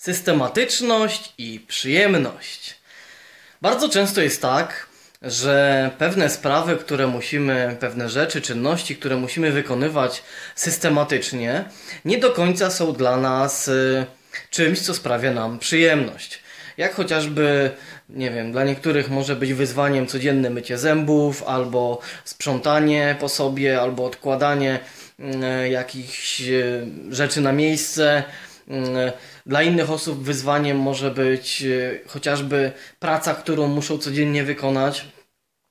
systematyczność i przyjemność. Bardzo często jest tak, że pewne sprawy, które musimy, pewne rzeczy, czynności, które musimy wykonywać systematycznie, nie do końca są dla nas y, czymś, co sprawia nam przyjemność. Jak chociażby, nie wiem, dla niektórych może być wyzwaniem codzienne mycie zębów, albo sprzątanie po sobie, albo odkładanie y, jakichś y, rzeczy na miejsce dla innych osób wyzwaniem może być e, chociażby praca, którą muszą codziennie wykonać,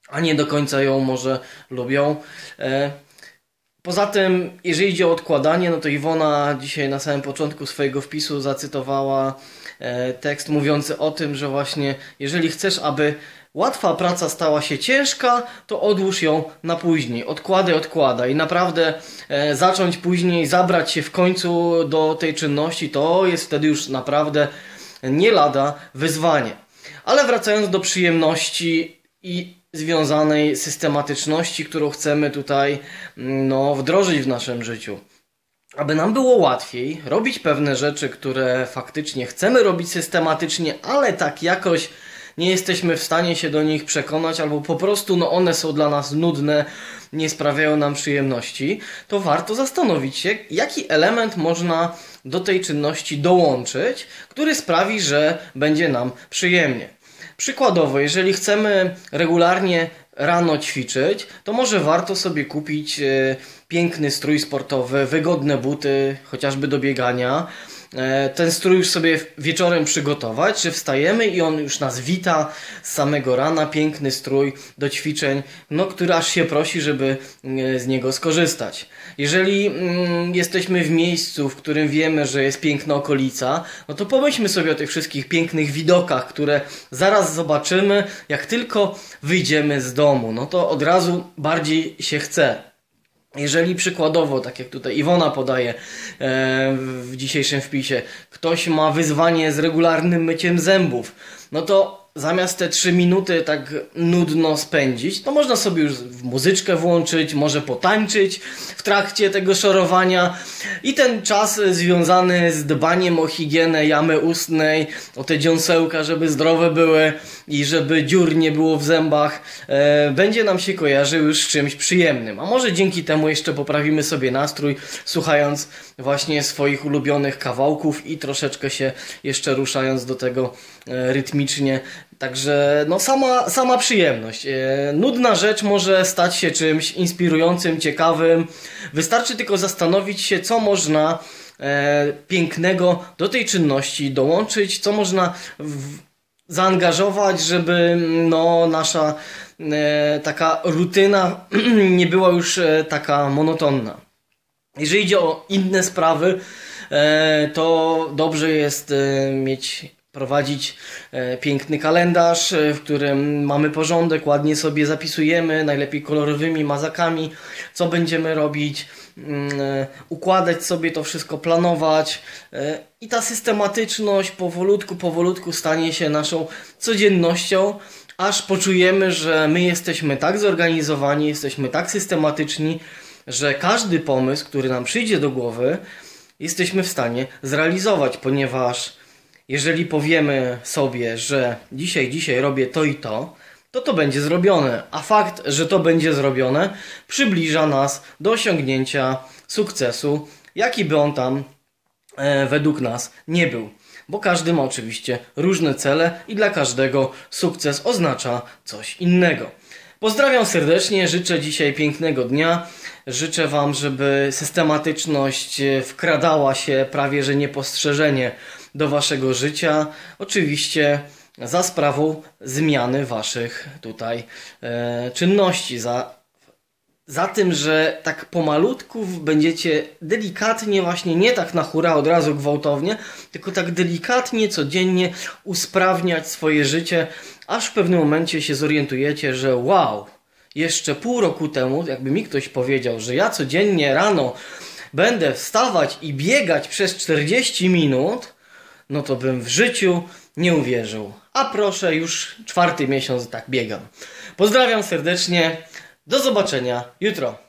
a nie do końca ją może lubią. E, poza tym, jeżeli idzie o odkładanie, no to Iwona dzisiaj na samym początku swojego wpisu zacytowała e, tekst mówiący o tym, że właśnie jeżeli chcesz, aby łatwa praca stała się ciężka, to odłóż ją na później. Odkładaj, odkładaj. I naprawdę e, zacząć później, zabrać się w końcu do tej czynności, to jest wtedy już naprawdę nie lada wyzwanie. Ale wracając do przyjemności i związanej systematyczności, którą chcemy tutaj mm, no, wdrożyć w naszym życiu. Aby nam było łatwiej robić pewne rzeczy, które faktycznie chcemy robić systematycznie, ale tak jakoś nie jesteśmy w stanie się do nich przekonać, albo po prostu no one są dla nas nudne, nie sprawiają nam przyjemności, to warto zastanowić się, jaki element można do tej czynności dołączyć, który sprawi, że będzie nam przyjemnie. Przykładowo, jeżeli chcemy regularnie rano ćwiczyć, to może warto sobie kupić e, piękny strój sportowy, wygodne buty, chociażby do biegania ten strój już sobie wieczorem przygotować, że wstajemy i on już nas wita z samego rana, piękny strój do ćwiczeń, no, który aż się prosi, żeby e, z niego skorzystać. Jeżeli mm, jesteśmy w miejscu, w którym wiemy, że jest piękna okolica, no to pomyślmy sobie o tych wszystkich pięknych widokach, które zaraz zobaczymy, jak tylko wyjdziemy z domu. No to od razu bardziej się chce. Jeżeli przykładowo, tak jak tutaj Iwona podaje e, w dzisiejszym wpisie, ktoś ma wyzwanie z regularnym myciem zębów, no to zamiast te 3 minuty tak nudno spędzić, to można sobie już muzyczkę włączyć, może potańczyć w trakcie tego szorowania i ten czas związany z dbaniem o higienę jamy ustnej, o te dziąsełka, żeby zdrowe były i żeby dziur nie było w zębach, e, będzie nam się kojarzył już z czymś przyjemnym. A może dzięki temu jeszcze poprawimy sobie nastrój, słuchając właśnie swoich ulubionych kawałków i troszeczkę się jeszcze ruszając do tego e, rytmicznie Także no sama, sama przyjemność. E, nudna rzecz może stać się czymś inspirującym, ciekawym. Wystarczy tylko zastanowić się, co można e, pięknego do tej czynności dołączyć, co można zaangażować, żeby no, nasza e, taka rutyna nie była już taka monotonna. Jeżeli idzie o inne sprawy, to dobrze jest mieć prowadzić e, piękny kalendarz, e, w którym mamy porządek, ładnie sobie zapisujemy, najlepiej kolorowymi mazakami, co będziemy robić, mm, e, układać sobie to wszystko, planować i ta systematyczność powolutku, powolutku stanie się naszą codziennością, aż poczujemy, że my jesteśmy tak zorganizowani, jesteśmy tak systematyczni, że każdy pomysł, który nam przyjdzie do głowy, jesteśmy w stanie zrealizować, ponieważ jeżeli powiemy sobie, że dzisiaj, dzisiaj robię to i to, to to będzie zrobione. A fakt, że to będzie zrobione, przybliża nas do osiągnięcia sukcesu, jaki by on tam e, według nas nie był. Bo każdy ma oczywiście różne cele i dla każdego sukces oznacza coś innego. Pozdrawiam serdecznie, życzę dzisiaj pięknego dnia. Życzę Wam, żeby systematyczność wkradała się prawie że niepostrzeżenie do waszego życia. Oczywiście za sprawą zmiany waszych tutaj e, czynności, za, za tym, że tak pomalutku będziecie delikatnie, właśnie nie tak na hura od razu gwałtownie, tylko tak delikatnie, codziennie usprawniać swoje życie, aż w pewnym momencie się zorientujecie, że wow, jeszcze pół roku temu, jakby mi ktoś powiedział, że ja codziennie rano będę wstawać i biegać przez 40 minut, no to bym w życiu nie uwierzył. A proszę, już czwarty miesiąc tak biegam. Pozdrawiam serdecznie. Do zobaczenia jutro.